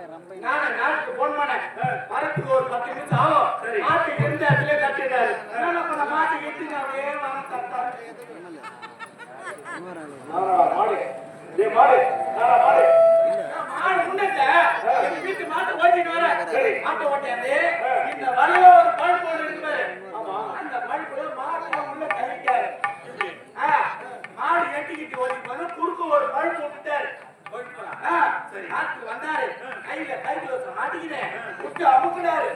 நானு நாட்டுக்கு போன் பண்ணேன். ஒரு பத்து நிமிஷம் ஆகும். மாட்டுக்கு இருந்த இடத்துல கட்டிட்டாரு. அப்படியே வர தட்டாரு. மாடு. ஏ மாடு. மாடு. மாடு எங்க வீட்டு மாட்டை ஓட்டிட்டு வர மாட்டை ஓட்டியாந்து இந்த வழியில ஒரு பழுப்பு ஒண்ணு இருக்கு பாரு அந்த பழுப்புல மாட்டை உள்ள கழிக்காரு மாடு எட்டிக்கிட்டு ஓட்டிட்டு வந்து குறுக்கு ஒரு பழுப்பு விட்டாரு ஆ, நாட்டுக்கு வந்தாரு கையில கையில மாட்டிக்கினேன் விட்டு அமுக்குனாரு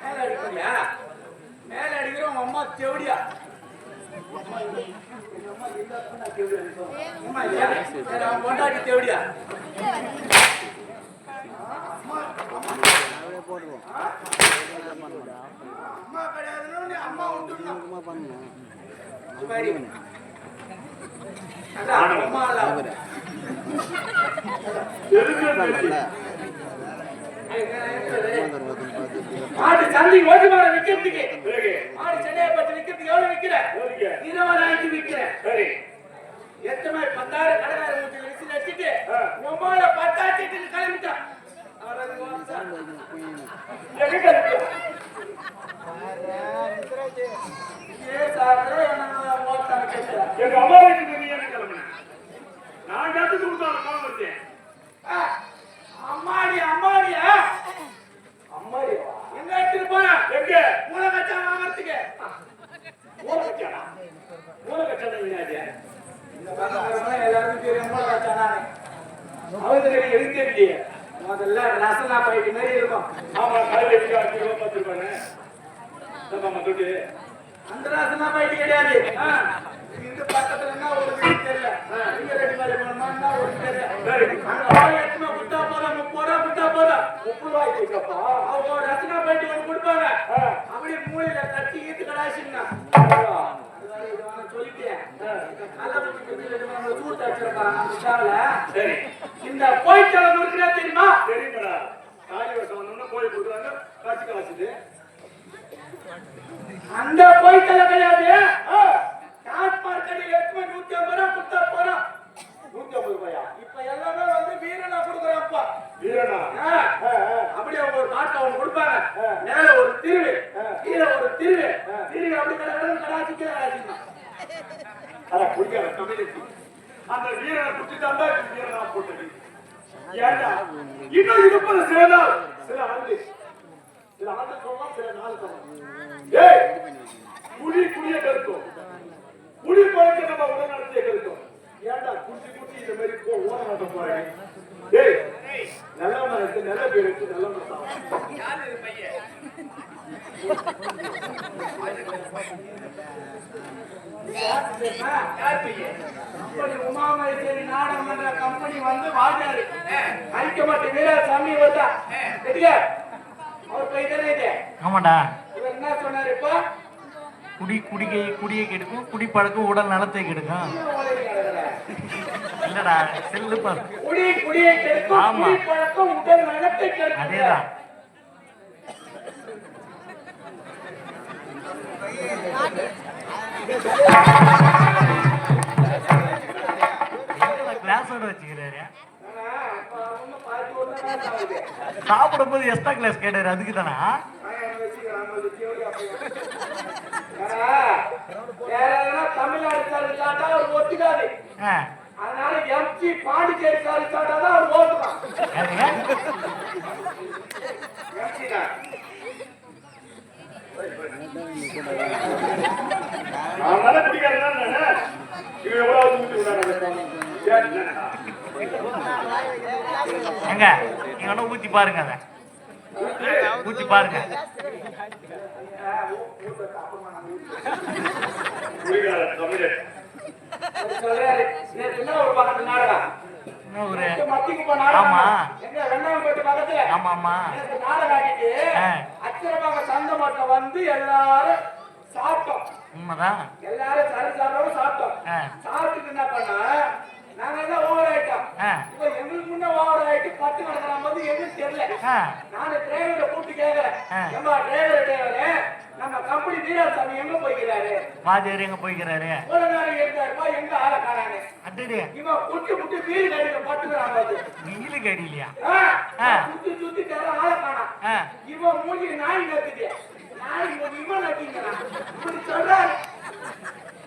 மேல அடிக்கிறியா மேல அடிக்கிற உங்க அம்மா தேவடியா அம்மா இல்லையா சரி, அவன் பொண்டாட்டி தேவடியா அம்மா கிடையாதுன்னு நீ அம்மா விட்டுருணும் சரி. அதான், அம்மா இல்ல. மாட்டு சந்தை ஓட்டு மாட விக்கிறதுக்கு மாடு சென்னையை பத்தி விக்கிறதுக்கு எவ்வளவு விக்கிற? இருபதாயிரத்து விக்கிறேன். சரி. எத்தனை பத்தாயிரம் கடைக்கார மூச்சு விசில் அடிச்சுட்டு. உமால பத்தாயிரத்து கிளம்பிட்டான். எங்க அம்மா வீட்டுக்கு நீ என்ன கிளம்புன? நான் கத்து கொடுத்தாலும் கோவம் வச்சேன் அம்மாடி அம்மாடியா? அம்மாடிவா எங்க எடுத்துட்டு போன? எங்க? மூளை கச்சா வாங்கறதுக்கு ஊற வச்சானா எல்லாருக்கும் தெரியும் அவருக்கு எதுக்கு தெரியலையே முதல்ல ரசனா போயிட்டு மாதிரி இருக்கும் ஆமா நம்ம துட்டு அந்த ரசனா போயிட்டு கிடையாது இந்த பக்கத்துல என்ன ஒரு தெரியல ஆ, இங்க ரெடி மாதிரி போனோமா என்ன ஒரு தெரியல எத்தனை குட்டா போதா முப்பது ரூபா குட்டா போதா முப்பது ரூபாய்க்கு அவங்க ரசனா போயிட்டு ஒன்று கொடுப்பாங்க. அப்படியே மூலையில கட்டி ஈத்து கடாசிங்கன்னா இந்த போய்த்தலம் இருக்குதா தெரியுமா? தெரியுமாடா. காலி வருஷம் வந்தோம்னா கோயில் கொடுக்குறாங்க காட்சி காசுது அந்த போய்த்தலம் கிடையாது. டாஸ்மாக் கடையில் எத்தனை நூத்தி வீரனை குடிச்சுட்டான் தான் போட்டது. ஏண்டா? இன்னும் இருப்பது சில நாள் சில ஆண்டு சில ஆண்டு சொல்லலாம் சில நாள் சொல்லலாம். ஏய் குடி குடிய கருத்தும். குடி பழக்க நம்ம உடல் நடத்திய கருத்தோம். ஏண்டா குடிச்சு குடிச்சு இந்த மாதிரி போ ஓட மாட்ட போறேன் ஏய் நல்லவனா இருக்கு நல்ல பேர் இருக்கு தான் யார் இது பையன் யார் பையன்? கம்பெனி உமாமேஸ்வரி நாடகம் என்ற கம்பெனி வந்து வாஜாரு ஐக்கமட்டு வீராசாமி வந்தா. அவர் போய் தானே இது? ஆமாடா. இவர் என்ன சொன்னாரு இப்போ? குடி குடிக்கை குடியை கெடுக்கும் குடிப்பழக்கம் உடல் நலத்தை கெடுக்கும். இல்லடா செல்லு குடி குடியை கெடுக்கும் ஆமா. குடி பழக்கம் உடல் நலத்தை கெடுக்கும். அதேதான். கிளாஸோட வச்சுக்கிறாரு. சாப்பிடும் போது எக்ஸ்ட்ரா கிளாஸ் கேட்டாரு அதுக்கு தானா? அதனால எம்ஜி பாண்டிச்சேரி அவர் ஓட்டுவான் எம்ஜி தான் தானே இவன் எவ்வளவு எங்க? நீங்க வேணா ஊத்தி பாருங்க அத. ஊத்தி பாருங்க. ஆமா. ஆமா ஆமா. அச்சரமாக சந்தை மட்டும் வந்து எல்லாரும் சாப்பிட்டோம் உண்மைதான். எல்லாரும் சரி சாப்பிட்டோம். ஆ. சாப்பிட்டுட்டு என்ன பண்ணா நானு டிரைவரை கூப்பிட்டு கேக்குறேன் ஏமா டிரைவர் டிரைவரே நம்ம கம்பெனி வீராசாமி எங்க போய்க்கிறாரு? மாதேவர் எங்க போய்க்கிறாரு? ஒரு நாள் இருந்தாருப்பா எங்க ஆள காணானே அடடே. இவன் குட்டி குட்டி வீடு கடியில பட்டுக்கிறான் அது வீடு கடியிலையா சுத்தி சுத்தி தேர ஆள காணா. இவன் மூஞ்சி நாய் நத்துது நாய் இவன் நத்திங்கிறான் இப்படி சொல்றாரு.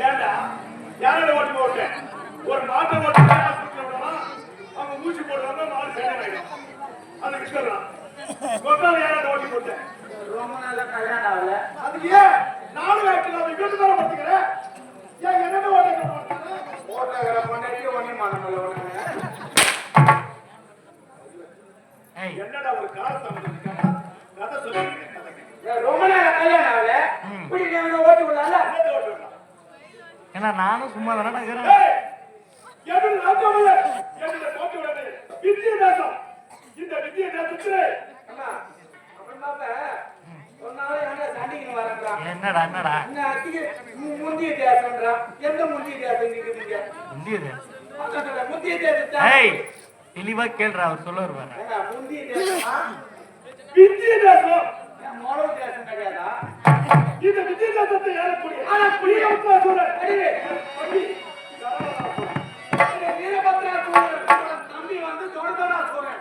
ஏண்டா? யாரோட ஓட்டு போட்டேன் ஒரு மாட்டை ஓட்டு அவங்க மூச்சு போடுறாங்க மாடு சரியாயிடும் அதை விட்டுறான் மொத்தம் யாரோட ஓட்டி போட்டேன் ரொம்ப நாளா கல்யாணம் ஆகல. அதுக்கு ஏன்? நாலு வேட்டில் அதை வீட்டு தர பார்த்துக்கிறேன் ஏன் என்னென்ன ஓட்ட ஓட்டுற பொண்டாட்டி ஒன்னே மாதம் என்னடா ஒரு காலத்தை ஏன்னா நானும் சும்மா தானே என்னடா என்னடா? முந்திய தேசம்ன்றா எந்த முந்திய தேசம் நீங்க முந்திய தேசம் முந்திய தேசம் கேள்றா அவர் சொல்ல வருவாரு. முந்திய தேசம். இது விஜயதத்தை ஏறக்கூடிய ஆனால் புலிகளுக்கு சூழல் தம்பி. வீரபத்ரா சூழல் தம்பி வந்து தொடர்ந்தனா சூழல்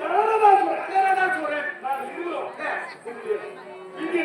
தொடர்ந்தா சூழல் சூழல் நான் இருந்தோம். இந்திய